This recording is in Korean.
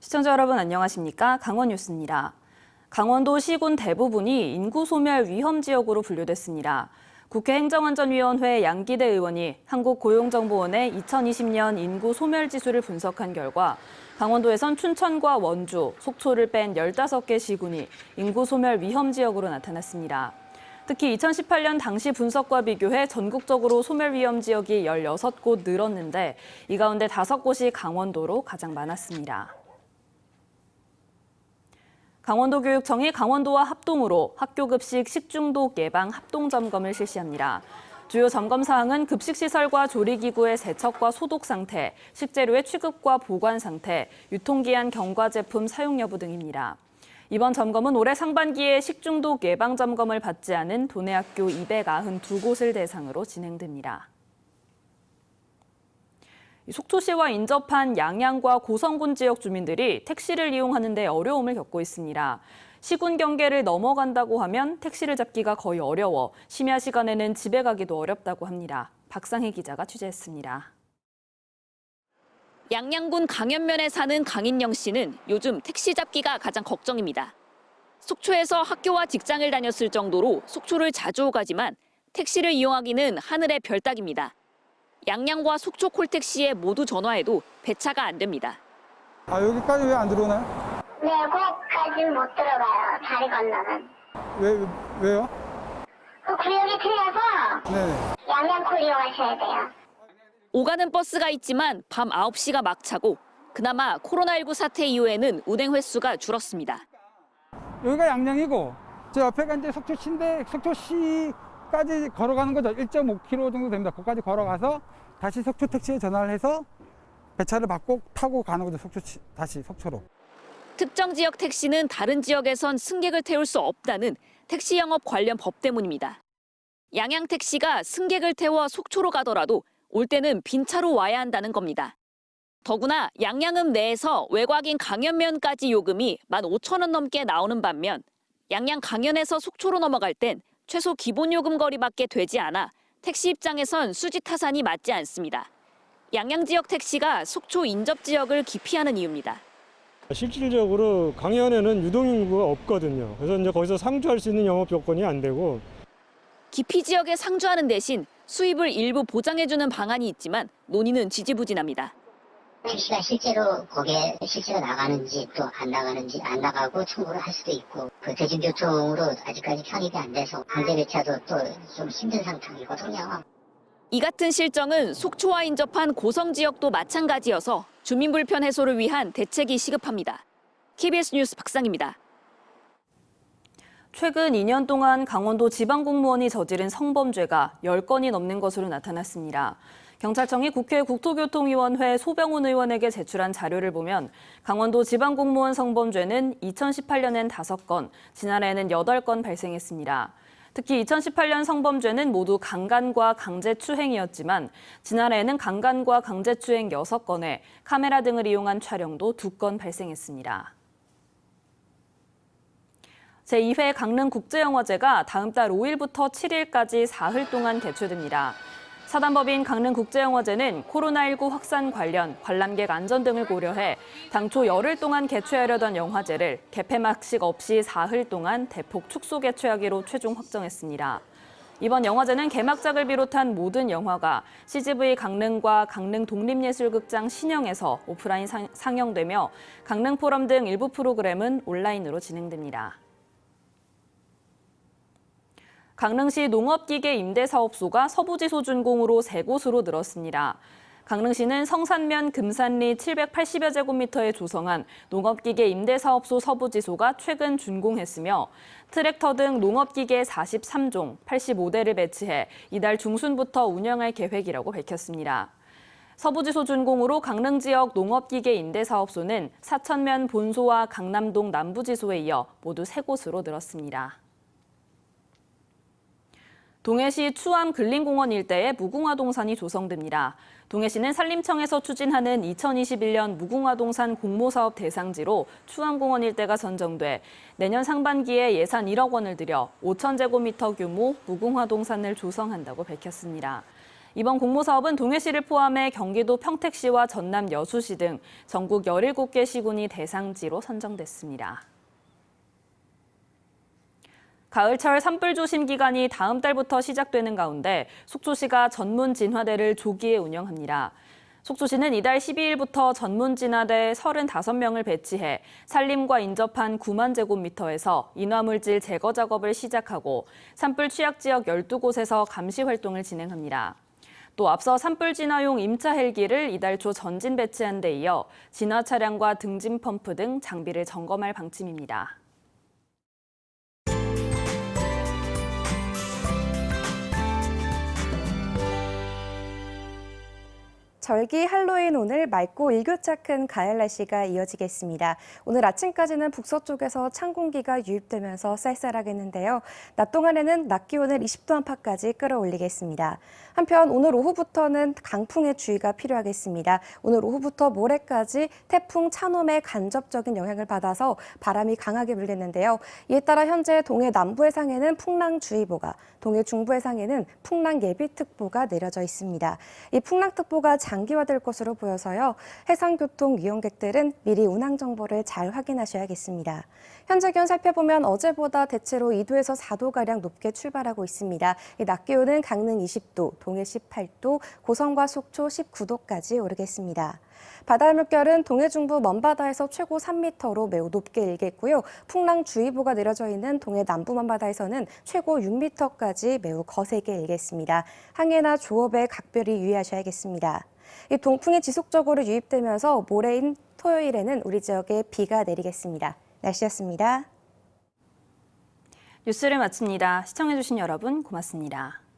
시청자 여러분 안녕하십니까? 강원 뉴스입니다. 강원도 시군 대부분이 인구 소멸 위험 지역으로 분류됐습니다. 국회 행정안전위원회 양기대 의원이 한국고용정보원의 2020년 인구 소멸 지수를 분석한 결과 강원도에선 춘천과 원주, 속초를 뺀 15개 시군이 인구 소멸 위험 지역으로 나타났습니다. 특히 2018년 당시 분석과 비교해 전국적으로 소멸 위험 지역이 16곳 늘었는데 이 가운데 5곳이 강원도로 가장 많았습니다. 강원도 교육청이 강원도와 합동으로 학교 급식 식중독 예방 합동 점검을 실시합니다. 주요 점검 사항은 급식 시설과 조리기구의 세척과 소독 상태, 식재료의 취급과 보관 상태, 유통기한 경과 제품 사용 여부 등입니다. 이번 점검은 올해 상반기에 식중독 예방 점검을 받지 않은 도내 학교 292곳을 대상으로 진행됩니다. 속초시와 인접한 양양과 고성군 지역 주민들이 택시를 이용하는 데 어려움을 겪고 있습니다. 시군 경계를 넘어간다고 하면 택시를 잡기가 거의 어려워 심야 시간에는 집에 가기도 어렵다고 합니다. 박상희 기자가 취재했습니다. 양양군 강현면에 사는 강인영 씨는 요즘 택시 잡기가 가장 걱정입니다. 속초에서 학교와 직장을 다녔을 정도로 속초를 자주 오가지만 택시를 이용하기는 하늘의 별 따기입니다. 양양과 속초 콜택시에 모두 전화해도 배차가 안 됩니다. 아 여기까지 왜 안 들어오나요? 네, 거기까지는 못 들어가요. 다리 건너는. 왜 왜요? 그 구역이 틀려서 네네. 양양콜 이용하셔야 돼요. 오가는 버스가 있지만 밤 9시가 막 차고 그나마 코로나19 사태 이후에는 운행 횟수가 줄었습니다. 여기가 양양이고 저 옆에가 이제 속초시인데 속초시 까지 걸어가는 거죠. 1.5km 정도 됩니다. 거기까지 걸어가서 다시 속초 택시에 전화를 해서 배차를 받고 타고 가는 거죠. 속초 다시 속초로. 특정 지역 택시는 다른 지역에선 승객을 태울 수 없다는 택시 영업 관련 법 때문입니다. 양양 택시가 승객을 태워 속초로 가더라도 올 때는 빈 차로 와야 한다는 겁니다. 더구나 양양읍 내에서 외곽인 강연면까지 요금이 15,000원 넘게 나오는 반면 양양 강연에서 속초로 넘어갈 땐 최소 기본 요금 거리밖에 되지 않아 택시 입장에선 수지 타산이 맞지 않습니다. 양양 지역 택시가 속초 인접 지역을 기피하는 이유입니다. 실질적으로 강연에는 유동인구가 없거든요. 그래서 이제 거기서 상주할 수 있는 영업 조건이 안 되고 기피 지역에 상주하는 대신 수입을 일부 보장해주는 방안이 있지만 논의는 지지부진합니다. 택시가 실제로 거기에 실제로 나가는지 또 안 나가는지 안 나가고 청구를 할 수도 있고 그 대중교통으로 아직까지 편입이 안 돼서 강제 배차도 또 좀 힘든 상황이거든요. 이 같은 실정은 속초와 인접한 고성 지역도 마찬가지여서 주민 불편 해소를 위한 대책이 시급합니다. KBS 뉴스 박상입니다. 최근 2년 동안 강원도 지방공무원이 저지른 성범죄가 10건이 넘는 것으로 나타났습니다. 경찰청이 국회 국토교통위원회 소병훈 의원에게 제출한 자료를 보면 강원도 지방공무원 성범죄는 2018년엔 5건, 지난해에는 8건 발생했습니다. 특히 2018년 성범죄는 모두 강간과 강제추행이었지만 지난해에는 강간과 강제추행 6건에 카메라 등을 이용한 촬영도 2건 발생했습니다. 제2회 강릉국제영화제가 다음 달 5일부터 7일까지 사흘 동안 개최됩니다. 사단법인 강릉국제영화제는 코로나19 확산 관련 관람객 안전 등을 고려해 당초 열흘 동안 개최하려던 영화제를 개폐 막식 없이 사흘 동안 대폭 축소 개최하기로 최종 확정했습니다. 이번 영화제는 개막작을 비롯한 모든 영화가 CGV 강릉과 강릉 독립예술극장 신영에서 오프라인 상- 상영되며 강릉 포럼 등 일부 프로그램은 온라인으로 진행됩니다. 강릉시 농업기계 임대사업소가 서부지소 준공으로 세 곳으로 늘었습니다. 강릉시는 성산면 금산리 780여 제곱미터에 조성한 농업기계 임대사업소 서부지소가 최근 준공했으며 트랙터 등 농업기계 43종 85대를 배치해 이달 중순부터 운영할 계획이라고 밝혔습니다. 서부지소 준공으로 강릉 지역 농업기계 임대사업소는 사천면 본소와 강남동 남부지소에 이어 모두 세 곳으로 늘었습니다. 동해시 추암 근린공원 일대에 무궁화 동산이 조성됩니다. 동해시는 산림청에서 추진하는 2021년 무궁화 동산 공모사업 대상지로 추암공원 일대가 선정돼 내년 상반기에 예산 1억 원을 들여 5천 제곱미터 규모 무궁화 동산을 조성한다고 밝혔습니다. 이번 공모사업은 동해시를 포함해 경기도 평택시와 전남 여수시 등 전국 17개 시군이 대상지로 선정됐습니다. 가을철 산불 조심 기간이 다음 달부터 시작되는 가운데 속초시가 전문 진화대를 조기에 운영합니다. 속초시는 이달 12일부터 전문 진화대 35명을 배치해 산림과 인접한 9만 제곱미터에서 인화물질 제거 작업을 시작하고 산불 취약 지역 12곳에서 감시 활동을 진행합니다. 또 앞서 산불 진화용 임차 헬기를 이달 초 전진 배치한 데 이어 진화 차량과 등진 펌프 등 장비를 점검할 방침입니다. 절기 할로윈 오늘 맑고 일교차 큰 가을 날씨가 이어지겠습니다. 오늘 아침까지는 북서쪽에서 찬 공기가 유입되면서 쌀쌀하겠는데요. 낮 동안에는 낮 기온을 20도 안팎까지 끌어올리겠습니다. 한편 오늘 오후부터는 강풍에 주의가 필요하겠습니다. 오늘 오후부터 모레까지 태풍 차놈의 간접적인 영향을 받아서 바람이 강하게 불겠는데요. 이에 따라 현재 동해 남부 해상에는 풍랑주의보가, 동해 중부 해상에는 풍랑 예비특보가 내려져 있습니다. 이 풍랑특보가 장 기화될 것으로 보여서요. 해상교통 이용객들은 미리 운항 정보를 잘 확인하셔야겠습니다. 현재 기온 살펴보면 어제보다 대체로 2도에서 4도가량 높게 출발하고 있습니다. 이낮 기온은 강릉 20도, 동해 18도, 고성과 속초 19도까지 오르겠습니다. 바다 물결은 동해 중부 먼바다에서 최고 3m로 매우 높게 일겠고요. 풍랑주의보가 내려져 있는 동해 남부 먼바다에서는 최고 6m까지 매우 거세게 일겠습니다. 항해나 조업에 각별히 유의하셔야겠습니다. 이 동풍이 지속적으로 유입되면서 모레인 토요일에는 우리 지역에 비가 내리겠습니다. 날씨였습니다. 뉴스를 마칩니다. 시청해주신 여러분 고맙습니다.